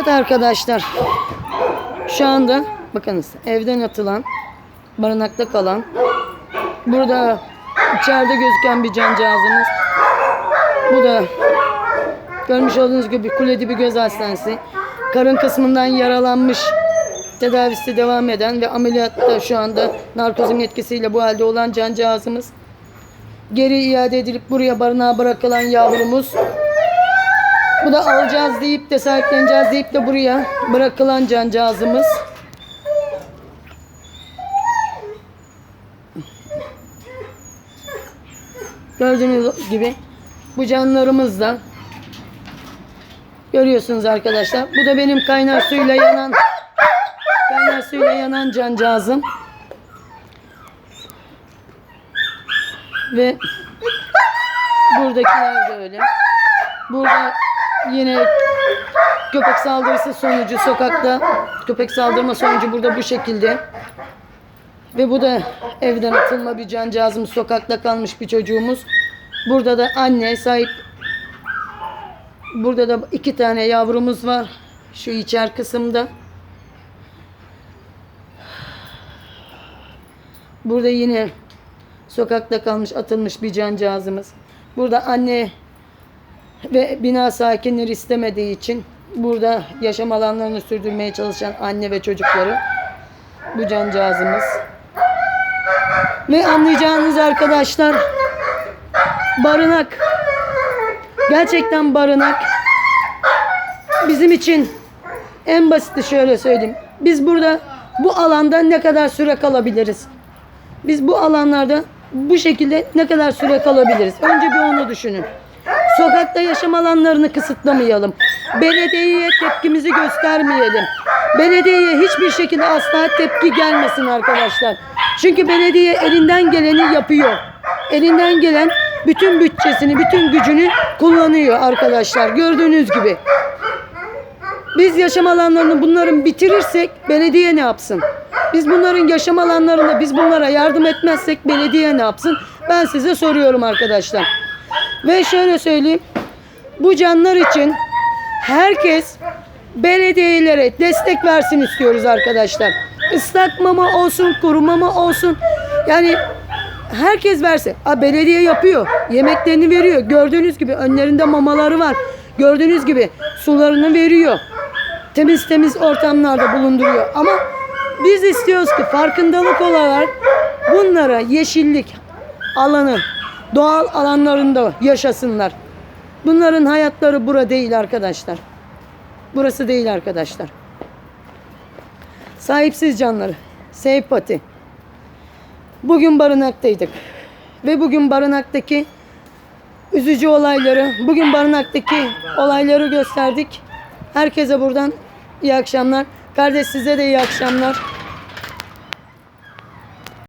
Evet arkadaşlar. Şu anda bakınız evden atılan, barınakta kalan, burada içeride gözüken bir cancağızımız. Bu da görmüş olduğunuz gibi kule dibi göz hastanesi. Karın kısmından yaralanmış, tedavisi devam eden ve ameliyatta şu anda narkozun etkisiyle bu halde olan cancağızımız. Geri iade edilip buraya barınağa bırakılan yavrumuz. Bu da alacağız deyip de sahipleneceğiz deyip de buraya bırakılan cancağızımız. Gördüğünüz gibi bu canlarımız da görüyorsunuz arkadaşlar. Bu da benim kaynar suyla yanan kaynar suyla yanan cancağızım. Ve buradakiler de öyle. Burada yine köpek saldırısı sonucu sokakta köpek saldırma sonucu burada bu şekilde. Ve bu da evden atılma bir cancağızım sokakta kalmış bir çocuğumuz. Burada da anne sahip Burada da iki tane yavrumuz var. Şu içer kısımda. Burada yine sokakta kalmış atılmış bir cancağızımız. Burada anne ve bina sakinleri istemediği için burada yaşam alanlarını sürdürmeye çalışan anne ve çocukları bu cancağızımız. Ve anlayacağınız arkadaşlar barınak gerçekten barınak bizim için en basiti şöyle söyleyeyim. Biz burada bu alanda ne kadar süre kalabiliriz? Biz bu alanlarda bu şekilde ne kadar süre kalabiliriz? Önce bir onu düşünün. Sokakta yaşam alanlarını kısıtlamayalım. Belediyeye tepkimizi göstermeyelim. Belediyeye hiçbir şekilde asla tepki gelmesin arkadaşlar. Çünkü belediye elinden geleni yapıyor. Elinden gelen bütün bütçesini, bütün gücünü kullanıyor arkadaşlar. Gördüğünüz gibi. Biz yaşam alanlarını bunların bitirirsek belediye ne yapsın? Biz bunların yaşam alanlarında biz bunlara yardım etmezsek belediye ne yapsın? Ben size soruyorum arkadaşlar. Ve şöyle söyleyeyim. Bu canlar için herkes belediyelere destek versin istiyoruz arkadaşlar. Islak mama olsun, kuru mama olsun. Yani herkes verse. A, belediye yapıyor. Yemeklerini veriyor. Gördüğünüz gibi önlerinde mamaları var. Gördüğünüz gibi sularını veriyor. Temiz temiz ortamlarda bulunduruyor. Ama biz istiyoruz ki farkındalık olarak bunlara yeşillik alanı, doğal alanlarında yaşasınlar. Bunların hayatları bura değil arkadaşlar. Burası değil arkadaşlar. Sahipsiz canları. Seypati. Bugün barınaktaydık. Ve bugün barınaktaki üzücü olayları, bugün barınaktaki olayları gösterdik. Herkese buradan iyi akşamlar. Kardeş size de iyi akşamlar.